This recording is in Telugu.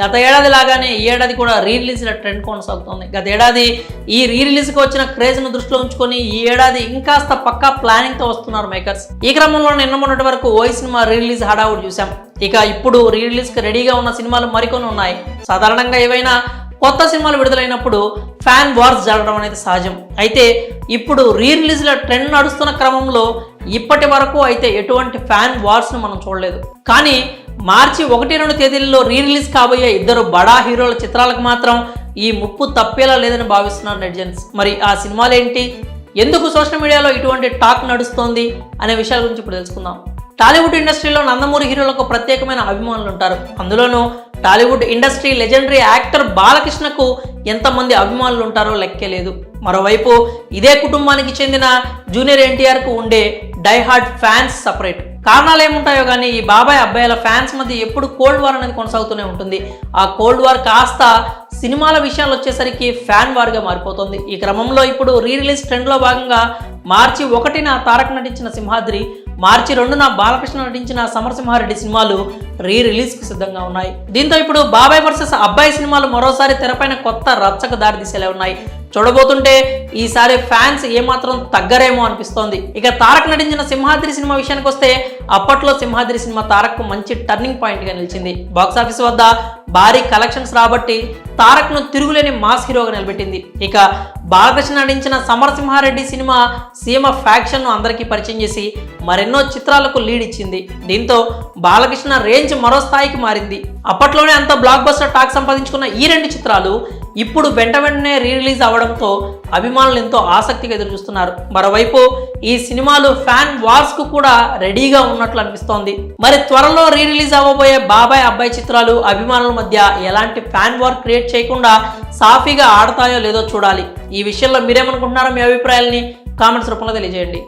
గత ఏడాది లాగానే ఈ ఏడాది కూడా రీ రిలీజ్ల ట్రెండ్ కొనసాగుతుంది. గత ఏడాది ఈ రీ రిలీజ్కి వచ్చిన క్రేజ్ను దృష్టిలో ఉంచుకొని ఈ ఏడాది ఇంకాస్త పక్కా ప్లానింగ్తో వస్తున్నారు మేకర్స్ ఈ క్రమంలో నిన్న మొన్నటి వరకు ఓ సినిమా రీ రిలీజ్ హడావుడు చూసాం ఇక ఇప్పుడు రీ రిలీజ్కి రెడీగా ఉన్న సినిమాలు మరికొన్ని ఉన్నాయి. సాధారణంగా ఏవైనా కొత్త సినిమాలు విడుదలైనప్పుడు ఫ్యాన్ వార్స్ జరగడం అనేది సహజం. అయితే ఇప్పుడు రీ రిలీజ్ల ట్రెండ్ నడుస్తున్న క్రమంలో ఇప్పటి వరకు అయితే ఎటువంటి ఫ్యాన్ వార్స్ను మనం చూడలేదు. కానీ మార్చి ఒకటి రెండు తేదీల్లో రీ రిలీజ్ కాబోయే ఇద్దరు బడా హీరోల చిత్రాలకు మాత్రం ఈ ముప్పు తప్పేలా లేదని భావిస్తున్నారు నెటిజన్స్. మరి ఆ సినిమాలు ఏంటి ఎందుకు సోషల్ మీడియాలో ఇటువంటి టాక్ నడుస్తోంది అనే విషయాల గురించి ఇప్పుడు తెలుసుకుందాం. టాలీవుడ్ ఇండస్ట్రీలో నందమూరి హీరోలకు ప్రత్యేకమైన అభిమానులు ఉంటారు. అందులోనూ టాలీవుడ్ ఇండస్ట్రీ లెజెండరీ యాక్టర్ బాలకృష్ణకు ఎంతమంది అభిమానులు ఉంటారో లెక్కే లేదు. మరోవైపు ఇదే కుటుంబానికి చెందిన జూనియర్ ఎన్టీఆర్కు ఉండే డైహార్డ్ ఫ్యాన్స్ సపరేట్. కారణాలు ఏముంటాయో కానీ ఈ బాబాయ్ అబ్బాయిల ఫ్యాన్స్ మధ్య ఎప్పుడు కోల్డ్ వార్ అనేది కొనసాగుతూనే ఉంటుంది. ఆ కోల్డ్ వార్ కాస్త సినిమాల విషయాలు వచ్చేసరికి ఫ్యాన్ వార్గా మారిపోతుంది. ఈ క్రమంలో ఇప్పుడు రీ రిలీజ్ ట్రెండ్లో భాగంగా మార్చి ఒకటిన తారక్ నటించిన సింహాద్రి మార్చి రెండున బాలకృష్ణ నటించిన సమరసింహారెడ్డి సినిమాలు రీ రిలీజ్కి సిద్ధంగా ఉన్నాయి. దీంతో ఇప్పుడు బాబాయ్ వర్సెస్ అబ్బాయి సినిమాలు మరోసారి తెరపైన కొత్త రచ్చకు దారితీసేలా ఉన్నాయి. చూడబోతుంటే ఈసారి ఫ్యాన్స్ ఏమాత్రం తగ్గరేమో అనిపిస్తోంది. ఇక తారక్ నటించిన సింహాద్రి సినిమా విషయానికి వస్తే అప్పట్లో సింహాద్రి సినిమా తారక్ మంచి టర్నింగ్ పాయింట్గా నిలిచింది. బాక్సాఫీస్ వద్ద భారీ కలెక్షన్స్ రాబట్టి తారక్ను తిరుగులేని మాస్ హీరోగా నిలబెట్టింది. ఇక బాలకృష్ణ నటించిన సమరసింహారెడ్డి సినిమా సీమ ఫ్యాక్షన్ను అందరికీ పరిచయం చేసి మరెన్నో చిత్రాలకు లీడ్ ఇచ్చింది. దీంతో బాలకృష్ణ రేంజ్ మరో స్థాయికి మారింది. అప్పట్లోనే అంత బ్లాక్ బస్టర్ టాక్ సంపాదించుకున్న ఈ రెండు చిత్రాలు ఇప్పుడు వెంట వెంటనే రీ రిలీజ్ అవడంతో అభిమానులు ఎంతో ఆసక్తిగా ఎదురు చూస్తున్నారు మరోవైపు ఈ సినిమాలు ఫ్యాన్ వార్స్కు కూడా రెడీగా ఉన్నట్లు అనిపిస్తోంది. మరి త్వరలో రీ రిలీజ్ అవ్వబోయే బాబాయ్ అబ్బాయి చిత్రాలు అభిమానుల మధ్య ఎలాంటి ఫ్యాన్ వార్ క్రియేట్ చేయకుండా సాఫీగా ఆడతాయో లేదో చూడాలి. ఈ విషయంలో మీరేమనుకుంటున్నారో మీ అభిప్రాయాల్ని కామెంట్స్ రూపంలో తెలియజేయండి.